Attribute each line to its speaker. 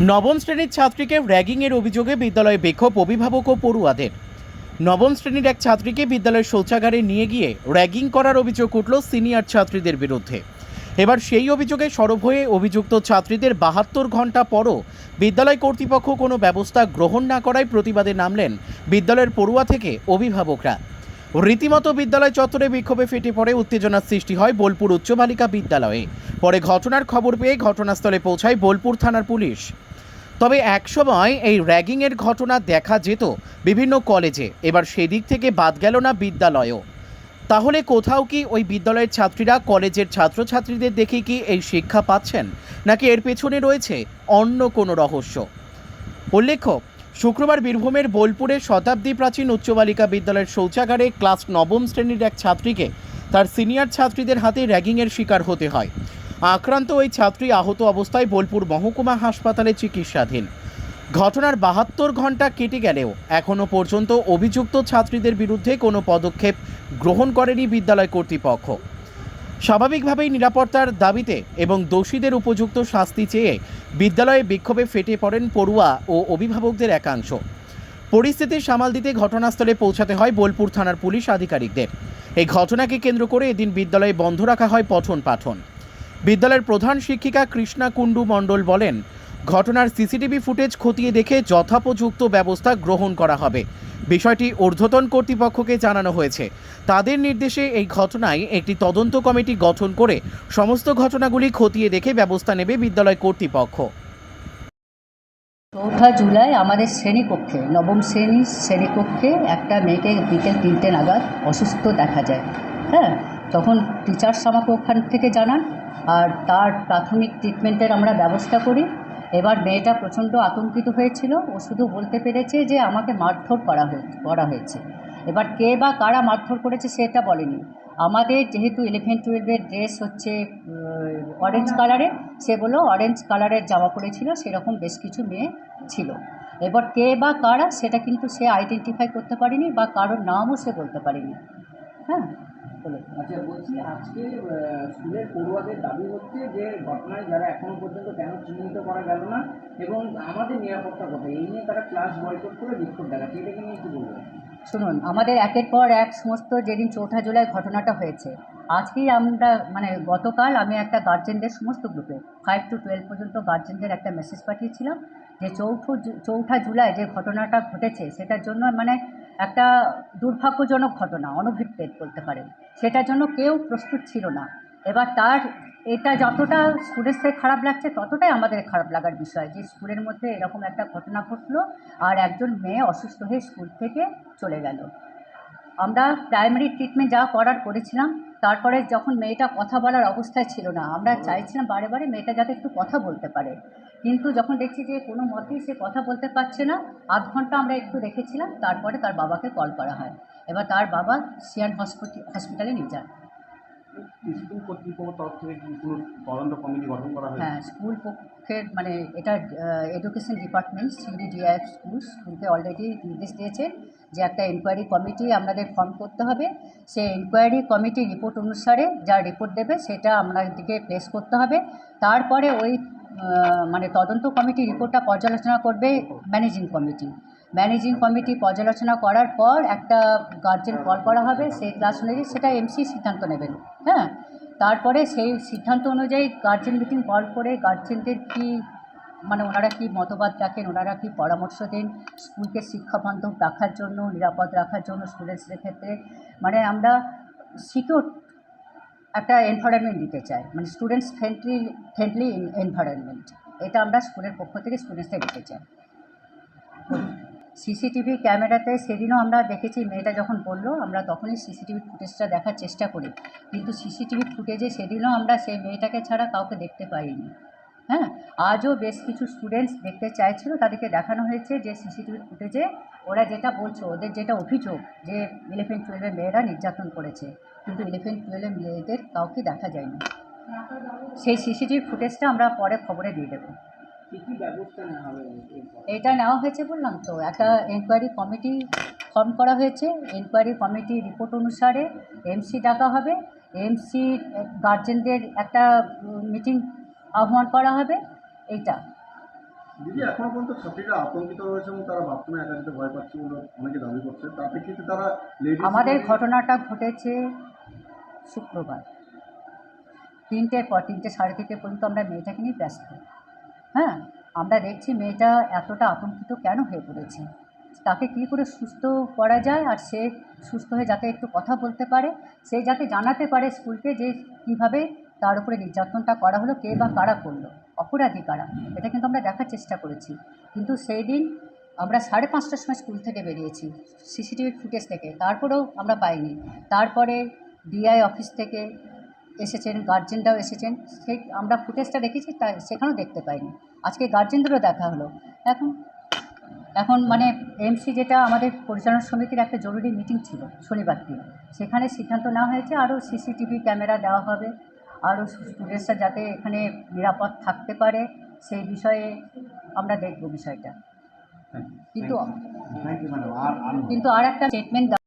Speaker 1: নবম শ্রেণির ছাত্রীকে র্যাগিংয়ের অভিযোগে বিদ্যালয়ে বিক্ষোভ অভিভাবক ও পড়ুয়াদের। নবম শ্রেণির এক ছাত্রীকে বিদ্যালয়ের শৌচাগারে নিয়ে গিয়ে র্যাগিং করার অভিযোগ উঠল সিনিয়র ছাত্রীদের বিরুদ্ধে। এবার সেই অভিযোগে সরব হয়ে অভিযুক্ত ছাত্রীদের বাহাত্তর ঘণ্টা পরও বিদ্যালয় কর্তৃপক্ষ কোনো ব্যবস্থা গ্রহণ না করায় প্রতিবাদে নামলেন বিদ্যালয়ের পড়ুয়া থেকে অভিভাবকরা। রীতিমতো বিদ্যালয় চত্বরে বিক্ষোভে ফেটে পড়ে উত্তেজনার সৃষ্টি হয় বোলপুর উচ্চ বালিকা বিদ্যালয়ে। পরে ঘটনার খবর পেয়ে ঘটনাস্থলে পৌঁছায় বোলপুর থানার পুলিশ। তবে একসময় এই র্যাগিংয়ের ঘটনা দেখা যেত বিভিন্ন কলেজে। এবার সেদিক থেকে বাদ গেল না বিদ্যালয়ও। তাহলে কোথাও কি ওই বিদ্যালয়ের ছাত্রীরা কলেজের ছাত্রছাত্রীদের দেখে কি এই শিক্ষা পাচ্ছেন? নাকি এর পেছনে রয়েছে অন্য কোনো রহস্য? উল্লেখ্য, শুক্রবার বীরভূমের বোলপুরে শতাব্দী প্রাচীন উচ্চ বালিকা বিদ্যালয়ের শৌচাগারে ক্লাস নবম শ্রেণির এক ছাত্রীকে তার সিনিয়র ছাত্রীদের হাতে র্যাগিংয়ের শিকার হতে হয়। আক্রান্ত ওই ছাত্রী আহত অবস্থায় বোলপুর মহকুমা হাসপাতালে চিকিৎসাধীন। ঘটনার বাহাত্তর ঘণ্টা কেটে গেলেও এখনও পর্যন্ত অভিযুক্ত ছাত্রীদের বিরুদ্ধে কোনো পদক্ষেপ গ্রহণ করেনি বিদ্যালয় কর্তৃপক্ষ। স্বাভাবিকভাবেই নিরাপত্তার দাবিতে এবং দোষীদের উপযুক্ত শাস্তি চেয়ে বিদ্যালয়ে বিক্ষোভে ফেটে পড়েন পড়ুয়া ও অভিভাবকদের একাংশ। পরিস্থিতি সামাল দিতে ঘটনাস্থলে পৌঁছাতে হয় বোলপুর থানার পুলিশ আধিকারিকদের। এই ঘটনাকে কেন্দ্র করে এদিন বিদ্যালয়ে বন্ধ রাখা হয় পঠন পাঠন। বিদ্যালয়ের প্রধান শিক্ষিকা কৃষ্ণা কুণ্ডু মণ্ডল বলেন, ঘটনার সিসিটিভি ফুটেজ খতিয়ে দেখে যথাপযুক্ত ব্যবস্থা গ্রহণ করা হবে। বিষয়টি ঊর্ধ্বতন কর্তৃপক্ষকে জানানো হয়েছে। তাদের নির্দেশে এই ঘটনায় একটি তদন্ত কমিটি গঠন করে সমস্ত ঘটনাগুলি খতিয়ে দেখে ব্যবস্থা নেবে বিদ্যালয় কর্তৃপক্ষ।
Speaker 2: চৌঠা জুলাই আমাদের শ্রেণীকক্ষে, নবম শ্রেণির শ্রেণীকক্ষে একটা মেয়েকে বিকেল তিনটে নাগাদ অসুস্থ দেখা যায়। হ্যাঁ? তখন টিচার্স আমাকে ওখান থেকে জানান আর তার প্রাথমিক ট্রিটমেন্টের আমরা ব্যবস্থা করি। এবার মেয়েটা প্রচণ্ড আতঙ্কিত হয়েছিল। ও শুধু বলতে পেরেছে যে আমাকে মারধর করা হয়ে, করা হয়েছে। এবার কে বা কারা মারধর করেছে সেটা বলেনি। আমাদের যেহেতু ইলেভেন টুয়েলভের ড্রেস হচ্ছে অরেঞ্জ কালারের সে বলল অরেঞ্জ কালারের জামা পরেছিল, সেরকম বেশ কিছু মেয়ে ছিল। এবার কে বা কারা সেটা কিন্তু সে আইডেন্টিফাই করতে পারেনি বা কারোর নামও সে বলতে পারেনি। হ্যাঁ?
Speaker 3: আচ্ছা বলছি আজকে স্কুলের পড়ুয়াদের দাবি হচ্ছে যে ঘটনায় যারা এখনও পর্যন্ত কেন চিহ্নিত করা গেল না এবং আমাদের নিরাপত্তা কোথায়? এই নিয়ে তারা ক্লাস বয়কট করে বিক্ষোভ দেখাচ্ছে। এটাকে নিয়ে কি বলবেন
Speaker 2: শুনুন, আমাদের একের পর এক সমস্ত যেদিন চৌঠা জুলাই ঘটনাটা হয়েছে, আজকেই আমরা মানে গতকাল আমি একটা গার্জেনদের সমস্ত গ্রুপে ফাইভ টু টুয়েলভ পর্যন্ত গার্জেনদের একটা মেসেজ পাঠিয়েছিলাম যে চৌঠো চৌঠা জুলাই যে ঘটনাটা ঘটেছে, সেটার জন্য মানে একটা দুর্ভাগ্যজনক ঘটনা অনভিপ্রেত বলতে পারেন। সেটার জন্য কেউ প্রস্তুত ছিল না। এবার তার, এটা যতটা স্টুডেন্টসের খারাপ লাগছে, ততটাই আমাদের খারাপ লাগার বিষয় যে স্কুলের মধ্যে এরকম একটা ঘটনা ঘটলো আর একজন মেয়ে অসুস্থ হয়ে স্কুল থেকে চলে গেল। আমরা প্রাইমারি ট্রিটমেন্ট যা করার করেছিলাম তারপরে যখন মেয়েটা কথা বলার অবস্থায় ছিল না আমরা চাইছিলাম বারে বারে মেয়েটা যাতে একটু কথা বলতে পারে। কিন্তু যখন দেখছি যে কোনো মতেই সে কথা বলতে পারছে না আধ ঘণ্টা আমরা একটু রেখেছিলাম তারপরে তার বাবাকে কল করা হয়। এবার তার বাবা সিয়ান হসপিটাল হসপিটালে নিয়ে যান।
Speaker 4: স্কুল কর্তৃপক্ষ তরফ থেকে কি কোনো তদন্ত কমিটি গঠন করা
Speaker 2: হ্যাঁ স্কুল পক্ষের মানে এটা এডুকেশন ডিপার্টমেন্ট সিডি সিডিডিআইএফ স্কুল স্কুলকে অলরেডি নির্দেশ দিয়েছে যে একটা এনকোয়ারি কমিটি আমাদের ফর্ম করতে হবে। সেই এনকোয়ারি কমিটি রিপোর্ট অনুসারে যা রিপোর্ট দেবে সেটা আমাদেরকে প্লেস করতে হবে। তারপরে ওই মানে তদন্ত কমিটি রিপোর্টটা পর্যালোচনা করবে ম্যানেজিং কমিটি ম্যানেজিং কমিটি পর্যালোচনা করার পর একটা গার্জেন কল করা হবে, সেই ক্লাস অনুযায়ী সেটা এমসি সিদ্ধান্ত নেবেন হ্যাঁ? তারপরে সেই সিদ্ধান্ত অনুযায়ী গার্জেন মিটিং কল করে গার্জেনদের কি মানে ওনারা কি মতবাদ রাখেন, ওনারা কি পরামর্শ দেন, স্কুলকে শিক্ষাবান্ধব রাখার জন্য, নিরাপদ রাখার জন্য স্টুডেন্টসদের ক্ষেত্রে? মানে আমরা সিকিউর একটা এনভায়রনমেন্ট দিতে চাই মানে স্টুডেন্টস ফ্রেন্ডলি ফ্রেন্ডলি এনভায়রনমেন্ট এটা আমরা স্কুলের পক্ষ থেকে স্টুডেন্টসদের দিতে চাই। সিসিটিভি ক্যামেরাতে সেদিনও আমরা দেখেছি, মেয়েটা যখন বলল, আমরা তখনই সিসিটিভি ফুটেজটা দেখার চেষ্টা করি। কিন্তু সিসিটিভি ফুটেজে সেদিনও আমরা সেই মেয়েটাকে ছাড়া কাউকে দেখতে পাইনি। হ্যাঁ আজও বেশ কিছু স্টুডেন্টস দেখতে চাইছিল, তাদেরকে দেখানো হয়েছে যে সিসিটিভি ফুটেজে ওরা যেটা বলছে, ওদের যেটা অভিযোগ যে ইলেভেন টুয়েলভের মেয়েরা নির্যাতন করেছে, কিন্তু ইলেভেন টুয়েলভের মেয়েদের কাউকে দেখা যায়নি। সেই সিসিটিভি ফুটেজটা আমরা পরে খবরে দিয়ে দেবো।
Speaker 3: কী কী নেওয়া
Speaker 2: এটা নেওয়া হয়েছে বললাম তো। একটা এনকোয়ারি কমিটি ফর্ম করা হয়েছে। এনকোয়ারি কমিটি রিপোর্ট অনুসারে এমসি ডাকা হবে। এমসি গার্জেনদের একটা মিটিং আহ্বান করা হবে। এইটা।
Speaker 5: দিদি এখনও পর্যন্ত ছাত্রীরা আতঙ্কিত রয়েছে এবং তারা বাথরুমে একা যেতে ভয় পাচ্ছে বলে অনেকে দাবি করছে। তার প্রেক্ষিতে তারা
Speaker 2: আমাদের ঘটনাটা ঘটেছে শুক্রবার। তিনটের পর তিনটে সাড়ে তিনটে পর্যন্ত আমরা মেয়েটাকে নিয়ে ব্যস্ত। হ্যাঁ আমরা দেখছি মেয়েটা এতটা আতঙ্কিত কেন হয়ে পড়েছে? তাকে কী করে সুস্থ করা যায় আর সে সুস্থ হয়ে যাতে একটু কথা বলতে পারে? সে যাতে জানাতে পারে স্কুলকে যে কীভাবে তার উপরে নির্যাতনটা করা হলো, কে বা কারা করল? অপরাধী কারা? এটা কিন্তু আমরা দেখার চেষ্টা করেছি। কিন্তু সেই দিন আমরা সাড়ে পাঁচটার সময় স্কুল থেকে বেরিয়েছি, সিসিটিভির ফুটেজ থেকে। তারপরেও আমরা পাইনি। তারপরে ডিআই অফিস থেকে এসেছেন গার্জেনরাও এসেছেন। সেই আমরা ফুটেজটা দেখেছি তা সেখানেও দেখতে পাইনি। আজকে গার্জেনদেরও দেখা হলো। এখন এখন মানে এমসি যেটা আমাদের পরিচালনা সমিতির একটা জরুরি মিটিং ছিল শনিবার দিন। সেখানে সিদ্ধান্ত নেওয়া হয়েছে আরও সিসিটিভি ক্যামেরা দেওয়া হবে। আরও স্টুডেন্টসরা যাতে এখানে নিরাপদ থাকতে পারে সেই বিষয়ে আমরা দেখব বিষয়টা। কিন্তু কিন্তু আর একটা স্টেটমেন্ট